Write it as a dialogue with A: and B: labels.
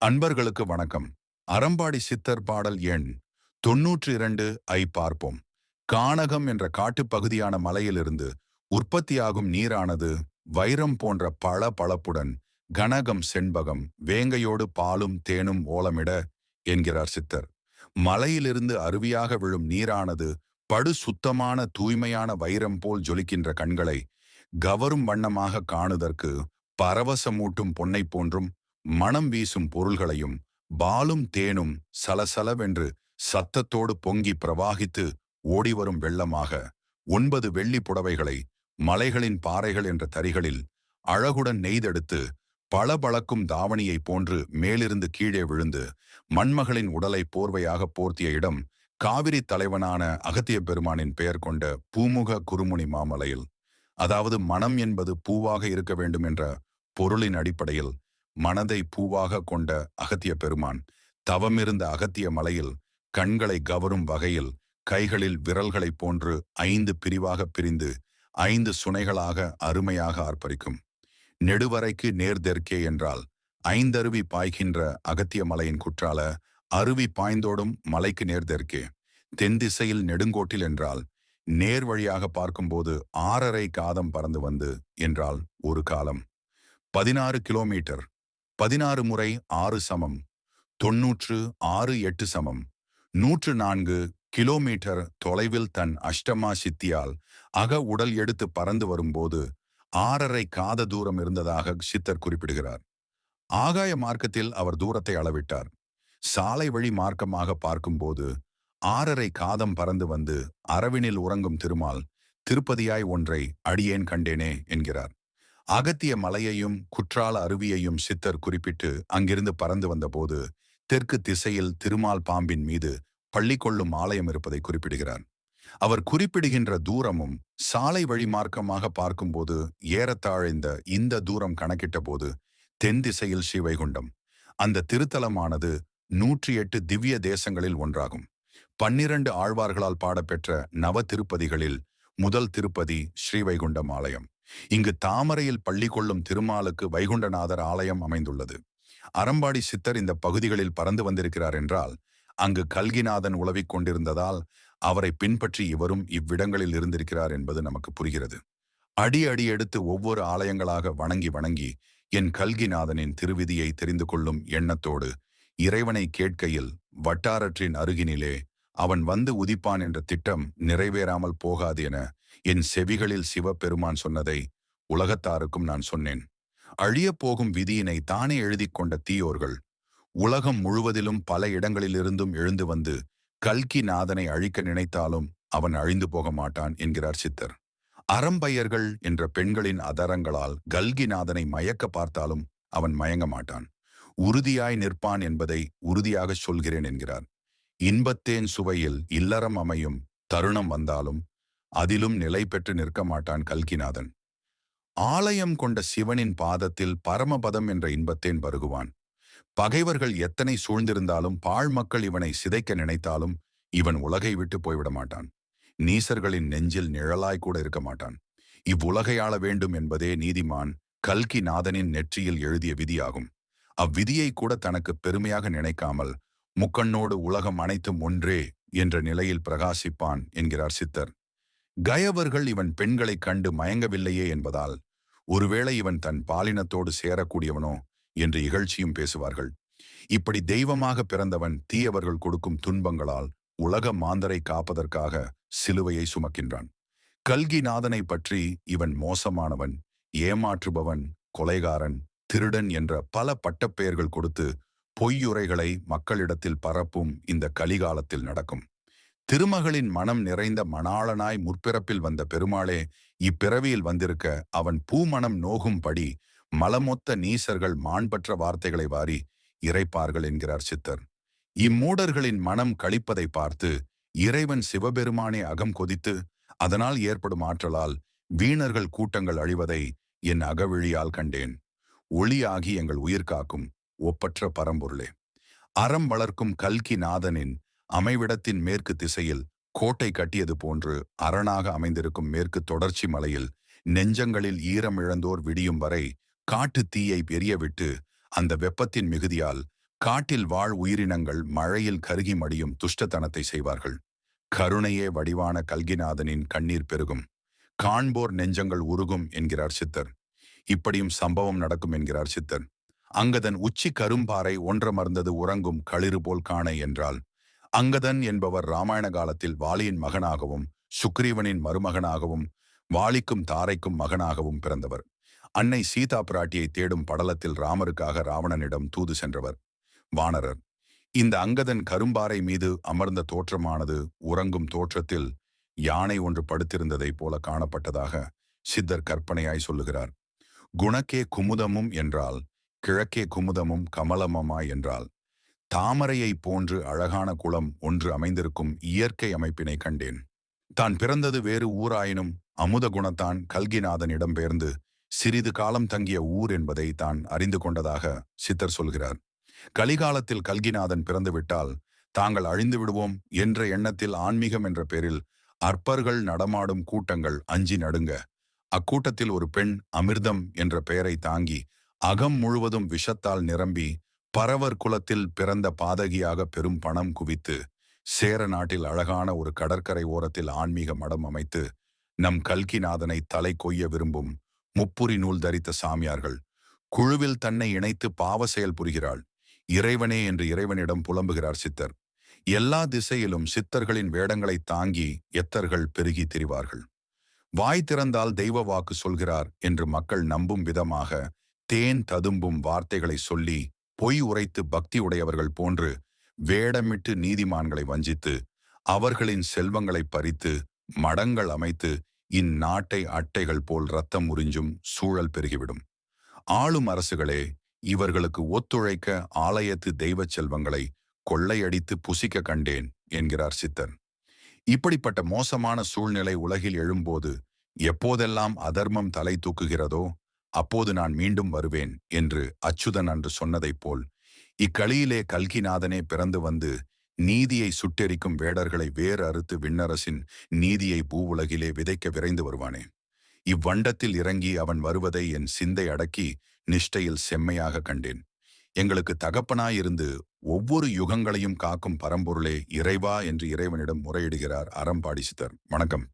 A: அன்பர்களுக்கு வணக்கம். அறம்பாடி சித்தர் பாடல் எண் தொன்னூற்றி இரண்டு ஐ பார்ப்போம். கானகம் என்ற காட்டுப்பகுதியான மலையிலிருந்து உற்பத்தியாகும் நீரானது வைரம் போன்ற பள பளப்புடன் கனகம் செண்பகம் வேங்கையோடு பாலும் தேனும் ஓலமிட என்கிறார் சித்தர். மலையிலிருந்து அருவியாக விழும் நீரானது படு சுத்தமான தூய்மையான வைரம் போல் ஜொலிக்கின்ற கண்களை கவரும் வண்ணமாக காணுதற்கு பரவசமூட்டும் பொன்னை போன்றும் மனம் வீசும் பொருள்களையும் பாலும் தேனும் சலசலவென்று சத்தத்தோடு பொங்கி பிரவாகித்து ஓடிவரும் வெள்ளமாக ஒன்பது வெள்ளி புடவைகளை மலைகளின் பாறைகள் என்ற தரிகளில் அழகுடன் நெய்தெடுத்து பளபளக்கும் தாவணியைப் போன்று மேலிருந்து கீழே விழுந்து மண்மகளின் உடலை போர்வையாக போர்த்திய இடம் காவிரி தலைவனான அகத்திய பெருமானின் பெயர் கொண்ட பூமுக குருமுனி மாமலையில். அதாவது மனம் என்பது பூவாக இருக்க வேண்டும் என்ற பொருளின் அடிப்படையில் மனதை பூவாக கொண்ட அகத்திய பெருமான் தவமிருந்த அகத்திய மலையில் கண்களை கவரும் வகையில் கைகளில் விரல்களைப் போன்று ஐந்து பிரிவாக பிரிந்து ஐந்து சுனைகளாக அருமையாக ஆர்ப்பரிக்கும். நெடுவரைக்கு நேர்தெற்கே என்றால் ஐந்தருவி பாய்கின்ற அகத்திய மலையின் குற்றால அருவி பாய்ந்தோடும் மலைக்கு நேர்தெற்கே தென் திசையில் நெடுங்கோட்டில் என்றால் நேர் வழியாக பார்க்கும்போது ஆறரை காதம் பறந்து வந்து என்றால் ஒரு காலம். பதினாறு கிலோமீட்டர் பதினாறு முறை ஆறு சமம் தொன்னூற்று ஆறு எட்டு சமம் நூற்று நான்கு கிலோமீட்டர் தொலைவில் தன் அஷ்டமா சித்தியால் அக உடல் எடுத்து பறந்து வரும்போது ஆறரை காத தூரம் இருந்ததாக சித்தர் குறிப்பிடுகிறார். ஆகாய மார்க்கத்தில் அவர் தூரத்தை அளவிட்டார். சாலை வழி மார்க்கமாக பார்க்கும்போது ஆறரை காதம் பறந்து வந்து அரவினில் உறங்கும் திருமால் திருப்பதியாய் ஒன்றை அடியேன் கண்டேனே என்கிறார். அகத்திய மலையையும் குற்றால அருவியையும் சித்தர் குறிப்பிட்டு அங்கிருந்து பறந்து வந்தபோது தெற்கு திசையில் திருமால் பாம்பின் மீது பள்ளி கொள்ளும் ஆலயம் இருப்பதை குறிப்பிடுகிறார். அவர் குறிப்பிடுகின்ற தூரமும் சாலை வழி மார்க்கமாக பார்க்கும்போது ஏறத்தாழ்ந்த இந்த தூரம் கணக்கிட்ட போது தென் திசையில் ஸ்ரீவைகுண்டம். அந்த திருத்தலமானது நூற்றி எட்டு திவ்ய தேசங்களில் ஒன்றாகும். பன்னிரண்டு ஆழ்வார்களால் பாடப்பெற்ற நவ திருப்பதிகளில் முதல் திருப்பதி ஸ்ரீவைகுண்டம் ஆலயம். இங்கு தாமரையில் பள்ளி கொள்ளும் திருமாலுக்கு வைகுண்டநாதர் ஆலயம் அமைந்துள்ளது. அறம்பாடி சித்தர் இந்த பகுதிகளில் பறந்து வந்திருக்கிறார் என்றால் அங்கு கல்கிநாதன் உளவிக் கொண்டிருந்ததால் அவரை பின்பற்றி இவரும் இவ்விடங்களில் இருந்திருக்கிறார் என்பது நமக்கு புரிகிறது. அடி அடி எடுத்து ஒவ்வொரு ஆலயங்களாக வணங்கி வணங்கி என் கல்கிநாதனின் திருவிதியை தெரிந்து கொள்ளும் எண்ணத்தோடு இறைவனை கேட்கையில் வட்டாரற்றின் அருகினிலே அவன் வந்து உதிப்பான் என்ற திட்டம் நிறைவேறாமல் போகாது என என் செவிகளில் சிவபெருமான் சொன்னதை உலகத்தாருக்கும் நான் சொன்னேன். அழியப் போகும் விதியினை தானே எழுதி கொண்ட தீயோர்கள் உலகம் முழுவதிலும் பல இடங்களிலிருந்தும் எழுந்து வந்து கல்கி நாதனை அழிக்க நினைத்தாலும் அவன் அழிந்து போக மாட்டான் என்கிறார் சித்தர். அறம்பையர்கள் என்ற பெண்களின் அதரங்களால் கல்கிநாதனை மயக்க பார்த்தாலும் அவன் மயங்க மாட்டான். உறுதியாய் நிற்பான் என்பதை உறுதியாக சொல்கிறேன் என்கிறார். இன்பத்தேன் சுவையில் இல்லறம் அமையும் தருணம் வந்தாலும் அதிலும் நிலை பெற்று நிற்க மாட்டான் கல்கிநாதன். ஆலயம் கொண்ட சிவனின் பாதத்தில் பரமபதம் என்ற இன்பத்தேன் பருகுவான். பகைவர்கள் எத்தனை சூழ்ந்திருந்தாலும் பாழ் மக்கள் இவனை சிதைக்க நினைத்தாலும் இவன் உலகை விட்டு போய்விட மாட்டான். நீசர்களின் நெஞ்சில் நிழலாய் கூட இருக்க மாட்டான். இவ்வுலகை ஆள வேண்டும் என்பதே நீதிமான் கல்கி நாதனின் நெற்றியில் எழுதிய விதியாகும். அவ்விதியை கூட தனக்கு பெருமையாக நினைக்காமல் முக்கண்ணோடு உலகம் அனைத்தும் ஒன்றே என்ற நிலையில் பிரகாசிப்பான் என்கிறார் சித்தர். கயவர்கள் இவன் பெண்களைக் கண்டு மயங்கவில்லையே என்பதால் ஒருவேளை இவன் தன் பாலினத்தோடு சேரக்கூடியவனோ என்று இகழ்ச்சியும் பேசுவார்கள். இப்படி தெய்வமாக பிறந்தவன் தீயவர்கள் கொடுக்கும் துன்பங்களால் உலக மாந்தரை காப்பதற்காக சிலுவையை சுமக்கின்றான். கல்கிநாதனை பற்றி இவன் மோசமானவன் ஏமாற்றுபவன் கொலைகாரன் திருடன் என்ற பல பட்டப்பெயர்கள் கொடுத்து பொய்யுரைகளை மக்களிடத்தில் பரப்பும் இந்த கலிகாலத்தில் நடக்கும். திருமகளின் மனம் நிறைந்த மணாளனாய் முற்பிறப்பில் வந்த பெருமாளே இப்பிறவியில் வந்திருக்க அவன் பூமணம் நோகும்படி மலமொத்த நீசர்கள் மாண்பற்ற வார்த்தைகளை வாரி இறைப்பார்கள் என்கிறார் சித்தர். இம்மூடர்களின் மனம் கழிப்பதை பார்த்து இறைவன் சிவபெருமானே அகம் கொதித்து அதனால் ஏற்படும் ஆற்றலால் வீணர்கள் கூட்டங்கள் அழிவதை என் அகவிழியால் கண்டேன். ஒளியாகி எங்கள் உயிர் காக்கும் ஒப்பற்ற பரம்பொருளே. அறம் வளர்க்கும் கல்கி நாதனின் அமைவிடத்தின் மேற்கு திசையில் கோட்டை கட்டியது போன்று அரணாக அமைந்திருக்கும் மேற்கு தொடர்ச்சி மலையில் நெஞ்சங்களில் ஈரம் இழந்தோர் விடியும் வரை காட்டு தீயை பெரியவிட்டு அந்த வெப்பத்தின் மிகுதியால் காட்டில் வாழ் உயிரினங்கள் மழையில் கருகி மடியும் துஷ்டத்தனத்தை செய்வார்கள். கருணையே வடிவான கல்கிநாதனின் கண்ணீர் பெருகும். காண்போர் நெஞ்சங்கள் உருகும் என்கிறார் சித்தர். இப்படியும் சம்பவம் நடக்கும் என்கிறார் சித்தர். அங்கதன் உச்சி கரும்பாறை ஒன்றமர்ந்தது உறங்கும் களிறு போல் காண என்றால் அங்கதன் என்பவர் ராமாயண காலத்தில் வாலியின் மகனாகவும் சுக்ரீவனின் மருமகனாகவும் வாலிக்கும் தாரைக்கும் மகனாகவும் பிறந்தவர். அன்னை சீதா பிராட்டியை தேடும் படலத்தில் ராமருக்காக ராவணனிடம் தூது சென்றவர். வானரர். இந்த அங்கதன் கரும்பாறை மீது அமர்ந்த தோற்றமானது உறங்கும் தோற்றத்தில் யானை ஒன்று படுத்திருந்ததைப் போல காணப்பட்டதாக சித்தர் கற்பனையாய் சொல்லுகிறார். குணக்கே குமுதமும் என்றால் கிழக்கே குமுதமும் கமலமமா என்றால் தாமரையை போன்று அழகான குளம் ஒன்று அமைந்திருக்கும் இயற்கை அமைப்பினை கண்டேன். தான் பிறந்தது வேறு ஊராயினும் அமுத குணத்தான் கல்கிநாதனிடம் பெயர்ந்து சிறிது காலம் தங்கிய ஊர் என்பதை தான் அறிந்து கொண்டதாக சித்தர் சொல்கிறார். கலிகாலத்தில் கல்கிநாதன் பிறந்துவிட்டால் தாங்கள் அழிந்து விடுவோம் என்ற எண்ணத்தில் ஆன்மீகம் என்ற பேரில் அற்பர்கள் நடமாடும் கூட்டங்கள் அஞ்சி நடுங்க. அக்கூட்டத்தில் ஒரு பெண் அமிர்தம் என்ற பெயரை தாங்கி அகம் முழுவதும் விஷத்தால் நிரம்பி பரவர் குலத்தில் பிறந்த பாதகியாக பெரும் பணம் குவித்து சேர நாட்டில் அழகான ஒரு கடற்கரை ஓரத்தில் ஆன்மீக மடம் அமைத்து நம் கல்கிநாதனை தலை கொய்ய விரும்பும் முப்புரி நூல் தரித்த சாமியார்கள் குழுவில் தன்னை இணைத்து பாவ செயல் புரிகிறாள். இறைவனே என்று இறைவனிடம் புலம்புகிறார் சித்தர். எல்லா திசையிலும் சித்தர்களின் வேடங்களை தாங்கி எத்தர்கள் பெருகி திரிவார்கள். வாய் திறந்தால் தெய்வ வாக்கு சொல்கிறார் என்று மக்கள் நம்பும் விதமாக தேன் ததும்பும் வார்த்தைகளை சொல்லி பொய் உரைத்து பக்தி உடையவர்கள் போன்று வேடமிட்டு நீதிமான்களை வஞ்சித்து அவர்களின் செல்வங்களை பறித்து மடங்கள் அமைத்து இந்நாட்டை அட்டைகள் போல் ரத்தம் உறிஞ்சும் சூழல் பெருகிவிடும். ஆளும் அரசுகளே இவர்களுக்கு ஒத்துழைக்க ஆலயத்து தெய்வச் செல்வங்களை கொள்ளையடித்து புசிக்க கண்டேன் என்கிறார் சித்தன். இப்படிப்பட்ட மோசமான சூழ்நிலை உலகில் எழும்போது எப்போதெல்லாம் அதர்மம் தலை தூக்குகிறதோ அப்போது நான் மீண்டும் வருவேன் என்று அச்சுதன் அன்று சொன்னதைப் போல் இக்களியிலே கல்கிநாதனே பிறந்து வந்து நீதியை சுட்டெரிக்கும் வேடர்களை வேறு அறுத்து விண்ணரசின் நீதியை பூவுலகிலே விதைக்க விரைந்து வருவானே. இவ்வண்டத்தில் இறங்கி அவன் வருவதை என் சிந்தை அடக்கி நிஷ்டையில் செம்மையாக கண்டேன். எங்களுக்கு தகப்பனாயிருந்து ஒவ்வொரு யுகங்களையும் காக்கும் பரம்பொருளே இறைவா என்று இறைவனிடம் முறையிடுகிறார் அறம்பாடி சித்தர் வணக்கம்.